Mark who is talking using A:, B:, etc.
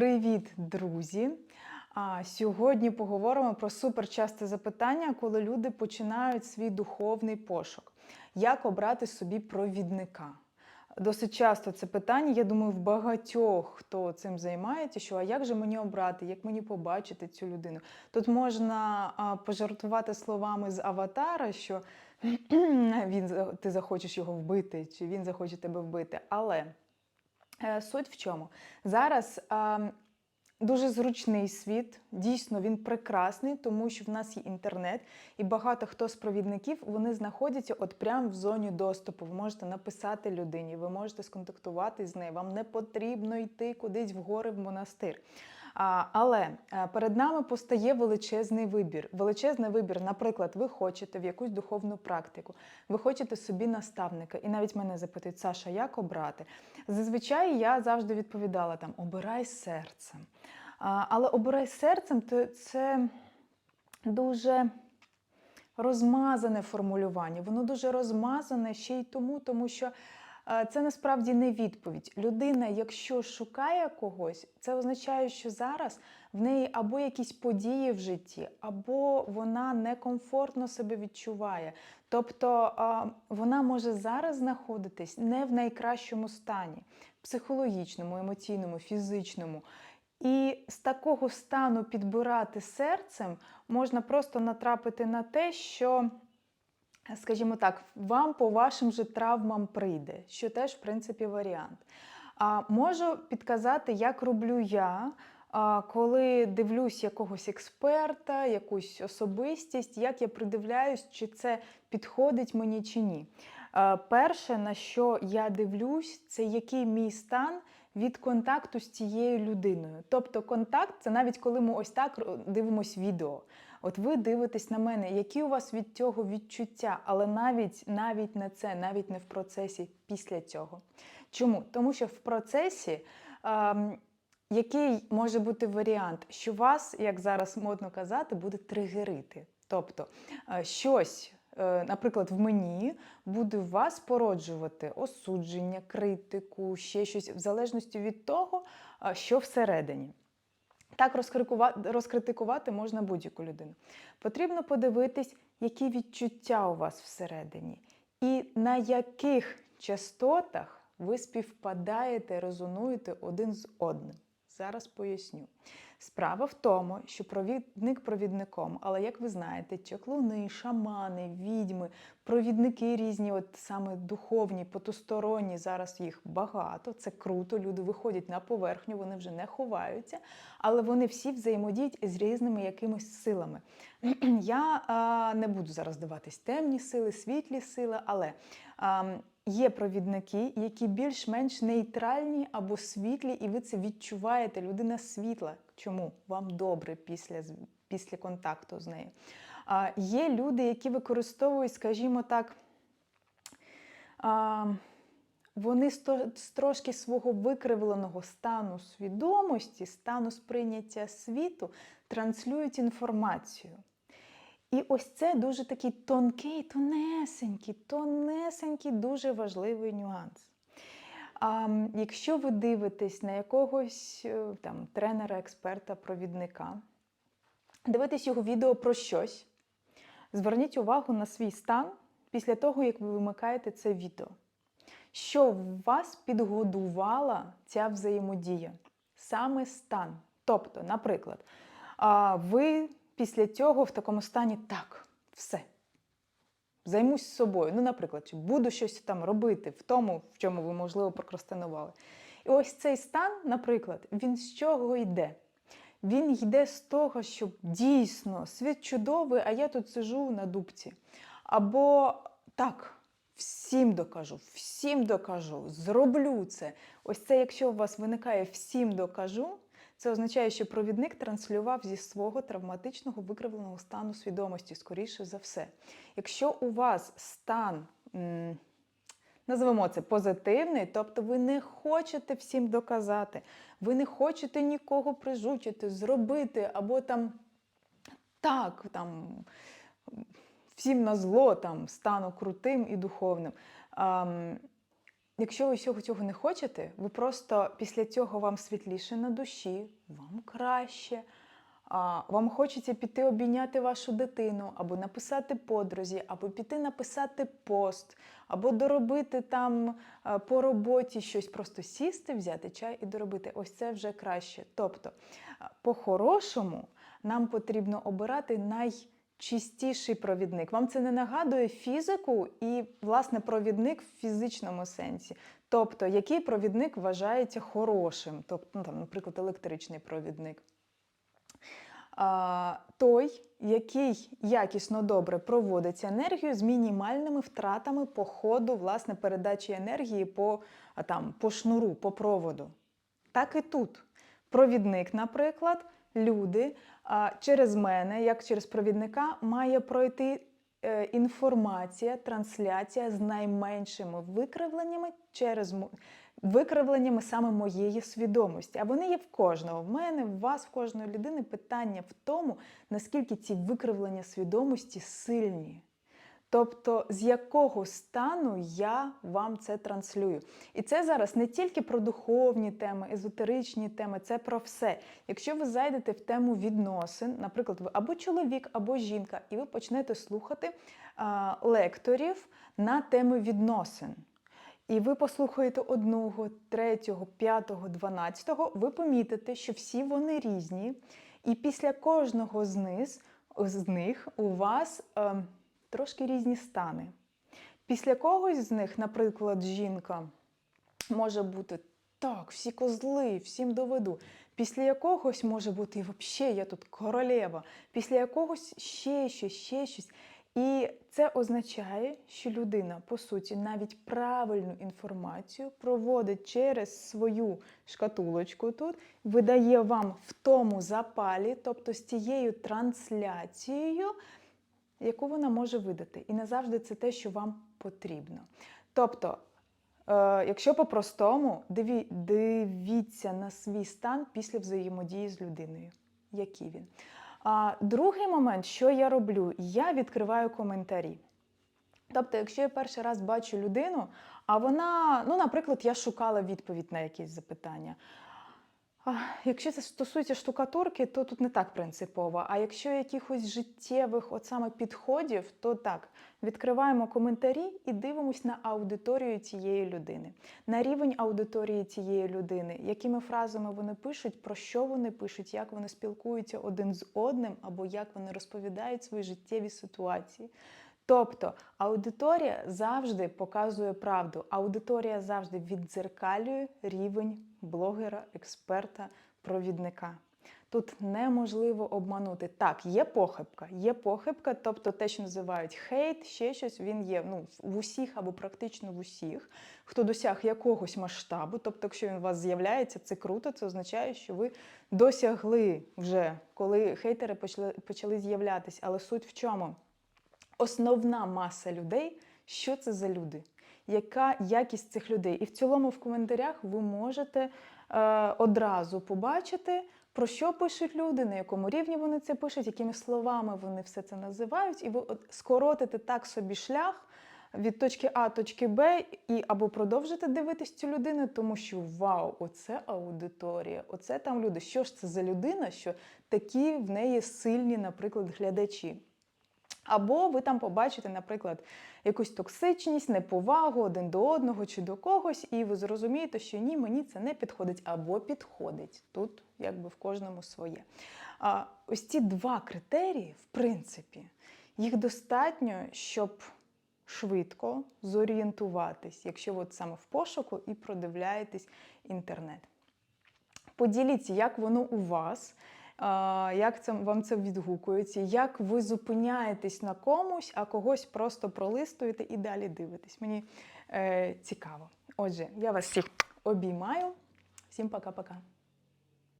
A: Привіт, друзі! Сьогодні поговоримо про суперчасте запитання, коли люди починають свій духовний пошук. Як обрати собі провідника? Досить часто це питання, я думаю, в багатьох, хто цим займається, що а як же мені обрати, як мені побачити цю людину? Тут можна пожартувати словами з аватара, що він, ти захочеш його вбити, чи він захоче тебе вбити. Але Суть в чому? Зараз дуже зручний світ, дійсно він прекрасний, тому що в нас є інтернет, і багато хто з провідників вони знаходяться от прямо в зоні доступу. Ви можете написати людині, ви можете сконтактувати з нею. Вам не потрібно йти кудись в гори в монастир. Але е, перед нами постає величезний вибір. Величезний вибір, наприклад, ви хочете в якусь духовну практику, ви хочете собі наставника, і навіть мене запитують, Саша, як обрати? Зазвичай я завжди відповідала там: обирай серцем. Але обирай серцем то це дуже розмазане формулювання. Воно дуже розмазане ще й тому, тому що це насправді не відповідь. Людина, якщо шукає когось, це означає, що зараз в неї або якісь події в житті, або вона некомфортно себе відчуває. Тобто вона може зараз знаходитись не в найкращому стані психологічному, емоційному, фізичному. І з такого стану підбирати серцем можна просто натрапити на те, що, скажімо так, вам по вашим же травмам прийде, що теж, в принципі, варіант. А можу підказати, як роблю я, коли дивлюсь якогось експерта, якусь особистість, як я придивляюсь, чи це підходить мені чи ні. Е, Перше, на що я дивлюсь, це який мій стан від контакту з цією людиною. Тобто контакт це навіть коли ми ось так дивимось відео. От ви дивитесь на мене, які у вас від цього відчуття, але навіть навіть не це, навіть не в процесі після цього. Чому? Тому що в процесі. ем, який може бути варіант, що вас, як зараз модно казати, буде тригерити. Тобто е, щось, е, наприклад, в мені буде вас породжувати осудження, критику, ще щось, в залежності від того, е, що всередині. Так розкритикувати можна будь-яку людину. Потрібно подивитись, які відчуття у вас всередині, і на яких частотах ви співпадаєте, резонуєте один з одним. Зараз поясню. Справа в тому, що провідник провідником, але як ви знаєте, чаклуни, шамани, відьми, провідники різні, от саме духовні, потусторонні, зараз їх багато. Це круто. Люди виходять на поверхню, вони вже не ховаються, але вони всі взаємодіють з різними якимись силами. Я а, не буду зараз даватись темні сили, світлі сили, але а, є провідники, які більш-менш нейтральні або світлі, і ви це відчуваєте. Людина світла. Чому? Вам добре після, після контакту з нею. А, є люди, які використовують, скажімо так, а, вони з трошки свого викривленого стану свідомості, стану сприйняття світу транслюють інформацію. І ось це дуже такий тонкий, тонесенький, тонесенький, дуже важливий нюанс. А, якщо ви дивитесь на якогось е, там тренера, експерта, провідника, дивитесь його відео про щось, зверніть увагу на свій стан після того, як ви вимикаєте це відео. Що вас підгодувала ця взаємодія? Саме стан. Тобто, наприклад, ви після цього в такому стані так, все. Займусь собою. Ну, наприклад, буду щось там робити в тому, в чому ви, можливо, прокрастинували. І ось цей стан, наприклад, він з чого йде? Він йде з того, що дійсно світ чудовий, а я тут сижу на дубці. Або так, всім докажу, всім докажу, зроблю це. Ось це, якщо у вас виникає всім докажу, це означає, що провідник транслював зі свого травматичного викривленого стану свідомості, скоріше за все. Якщо у вас стан, м, називаємо це позитивний, тобто ви не хочете всім доказати, ви не хочете нікого прижучити, зробити, або там так, там всім на зло там стану крутим і духовним. Якщо ви всього цього не хочете, ви просто після цього вам світліше на душі, вам краще. А, Вам хочеться піти обійняти вашу дитину, або написати подрузі, або піти написати пост, або доробити там по роботі щось, просто сісти, взяти чай і доробити. Ось це вже краще. Тобто, по-хорошому, нам потрібно обирати найчистіший провідник. Вам це не нагадує фізику і, власне, провідник в фізичному сенсі. Тобто, який провідник вважається хорошим, тобто, ну, там, наприклад, електричний провідник. А, той, який якісно добре проводить енергію з мінімальними втратами по ходу власне, передачі енергії по, там, по шнуру, по проводу. Так і тут. Провідник, наприклад, люди через мене, як через провідника, має пройти е, інформація, трансляція з найменшими викривленнями через викривленнями саме моєї свідомості. А вони є в кожного. В мене, в вас, в кожної людини питання в тому, наскільки ці викривлення свідомості сильні. Тобто, з якого стану я вам це транслюю. І це зараз не тільки про духовні теми, езотеричні теми, це про все. Якщо ви зайдете в тему відносин, наприклад, ви або чоловік, або жінка, і ви почнете слухати а, лекторів на теми відносин. І ви послухаєте одного, третього, п'ятого, дванадцятого, ви помітите, що всі вони різні, і після кожного з них, з них у вас е, трошки різні стани. Після когось з них, наприклад, жінка може бути так, всі козли, всім доведу. Після якогось може бути і взагалі я тут королева, після якогось ще щось, ще щось. І це означає, що людина, по суті, навіть правильну інформацію проводить через свою шкатулочку тут, видає вам в тому запалі, тобто з тією трансляцією, яку вона може видати. І не завжди це те, що вам потрібно. Тобто, е, якщо по-простому, диві, дивіться на свій стан після взаємодії з людиною, який він. А другий момент, що я роблю, я відкриваю коментарі. Тобто, якщо я перший раз бачу людину, а вона, ну, наприклад, я шукала відповідь на якесь запитання. Якщо це стосується штукатурки, то тут не так принципово. А якщо якихось життєвих от саме підходів, то так, відкриваємо коментарі і дивимось на аудиторію цієї людини, на рівень аудиторії цієї людини, якими фразами вони пишуть, про що вони пишуть, як вони спілкуються один з одним, або як вони розповідають свої життєві ситуації. Тобто аудиторія завжди показує правду. Аудиторія завжди віддзеркалює рівень блогера, експерта, провідника. Тут неможливо обманути. Так, є похибка, є похибка, тобто те, що називають хейт, ще щось, він є ну, в усіх або практично в усіх, хто досяг якогось масштабу. Тобто, якщо він у вас з'являється, це круто, це означає, що ви досягли вже, коли хейтери почали, почали з'являтися. Але суть в чому? Основна маса людей, що це за люди, яка якість цих людей. І в цілому в коментарях ви можете е, одразу побачити, про що пишуть люди, на якому рівні вони це пишуть, якими словами вони все це називають, і ви от скоротите так собі шлях. Від точки А точки Б і або продовжити дивитись цю людину, тому що вау, оце аудиторія, оце там люди. Що ж це за людина, що такі в неї сильні, наприклад, глядачі. Або ви там побачите, наприклад, якусь токсичність, неповагу один до одного чи до когось, і ви зрозумієте, що ні, мені це не підходить, або підходить. Тут якби в кожному своє. А ось ці два критерії, в принципі, їх достатньо, щоб швидко зорієнтуватись, якщо от саме в пошуку і продивляєтесь інтернет. Поділіться, як воно у вас як це вам це відгукується, як ви зупиняєтесь на комусь, а когось просто пролистуєте і далі дивитесь. Мені е, цікаво. Отже, я вас всіх обіймаю. Всім пока-пока.